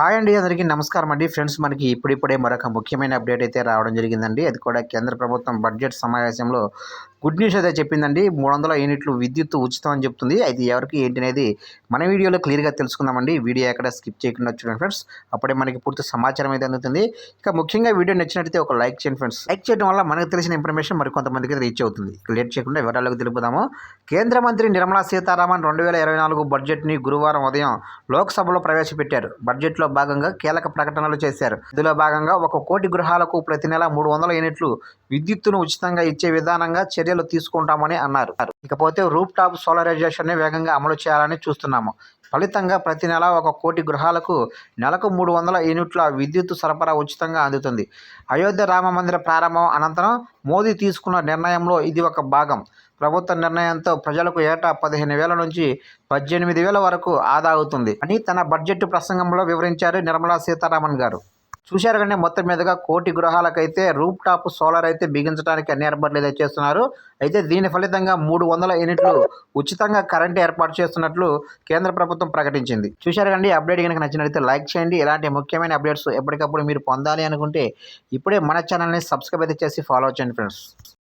Hi అండి అందరికీ నమస్కారం అండి. ఫ్రెండ్స్ మనకి ఇప్పుడిప్పుడే మరొక ముఖ్యమైన అప్డేట్ అయితే రావడం జరిగిందండి. అది కూడా కేంద్ర ప్రభుత్వం బడ్జెట్ సమావేశంలో గుడ్ న్యూస్ అయితే చెప్పిందండి. మూడు వందల యూనిట్లు విద్యుత్ ఉచితం అని చెప్తుంది. అది ఎవరికి ఏంటి అనేది మన వీడియోలో క్లియర్గా తెలుసుకుందామండి. వీడియో ఎక్కడ స్కిప్ చేయకుండా చూడండి ఫ్రెండ్స్. అప్పుడే మనకి పూర్తి సమాచారం అయితే అందుతుంది. ఇక ముఖ్యంగా వీడియో నచ్చినట్లయితే ఒక లైక్ చేయండి ఫ్రెండ్స్. లైక్ చేయడం వల్ల మనకు తెలిసిన ఇన్ఫర్మేషన్ మరి కొంతమందికి రీచ్ అవుతుంది. లేట్ చేయకుండా వివరాలకు తెలుపుదాము. కేంద్ర మంత్రి నిర్మలా సీతారామన్ రెండు వేల ఇరవై నాలుగు బడ్జెట్ని గురువారం ఉదయం లోక్సభలో ప్రవేశపెట్టారు. బడ్జెట్లో భాగంగా కీలక ప్రకటనలు చేశారు. ఇందులో భాగంగా ఒక కోటి గృహాలకు ప్రతి నెల మూడు వందల యూనిట్లు విద్యుత్తును ఉచితంగా ఇచ్చే విధానంగా చర్యలు తీసుకుంటామని అన్నారు. ఇకపోతే రూప్ టాప్ సోలరైజేషన్ వేగంగా అమలు చేయాలని చూస్తున్నాము. ఫలితంగా ప్రతి నెల ఒక కోటి గృహాలకు నెలకు మూడు వందల యూనిట్ల విద్యుత్ సరఫరా ఉచితంగా అందుతుంది. అయోధ్య రామ మందిర ప్రారంభం అనంతరం మోదీ తీసుకున్న నిర్ణయంలో ఇది ఒక భాగం. ప్రభుత్వ నిర్ణయంతో ప్రజలకు ఏటా పదిహేను వేల నుంచి పద్దెనిమిది వేల వరకు ఆదా అవుతుంది అని తన బడ్జెట్ ప్రసంగంలో వివరించారు నిర్మలా సీతారామన్ గారు. చూశారు కానీ మొత్తం మీదుగా కోటి గృహాలకైతే రూప్ టాప్ సోలార్ అయితే బిగించడానికి అన్ని ఏర్పాట్లు అయితే చేస్తున్నారు. అయితే దీని ఫలితంగా మూడు వందల యూనిట్లు ఉచితంగా కరెంట్ ఏర్పాటు చేస్తున్నట్లు కేంద్ర ప్రభుత్వం ప్రకటించింది. చూశారు కండి అప్డేట్ కనుక నచ్చినట్లయితే లైక్ చేయండి. ఇలాంటి ముఖ్యమైన అప్డేట్స్ ఎప్పటికప్పుడు మీరు పొందాలి అనుకుంటే ఇప్పుడే మన ఛానల్ని సబ్స్క్రైబ్ అయితే చేసి ఫాలో చేయండి ఫ్రెండ్స్.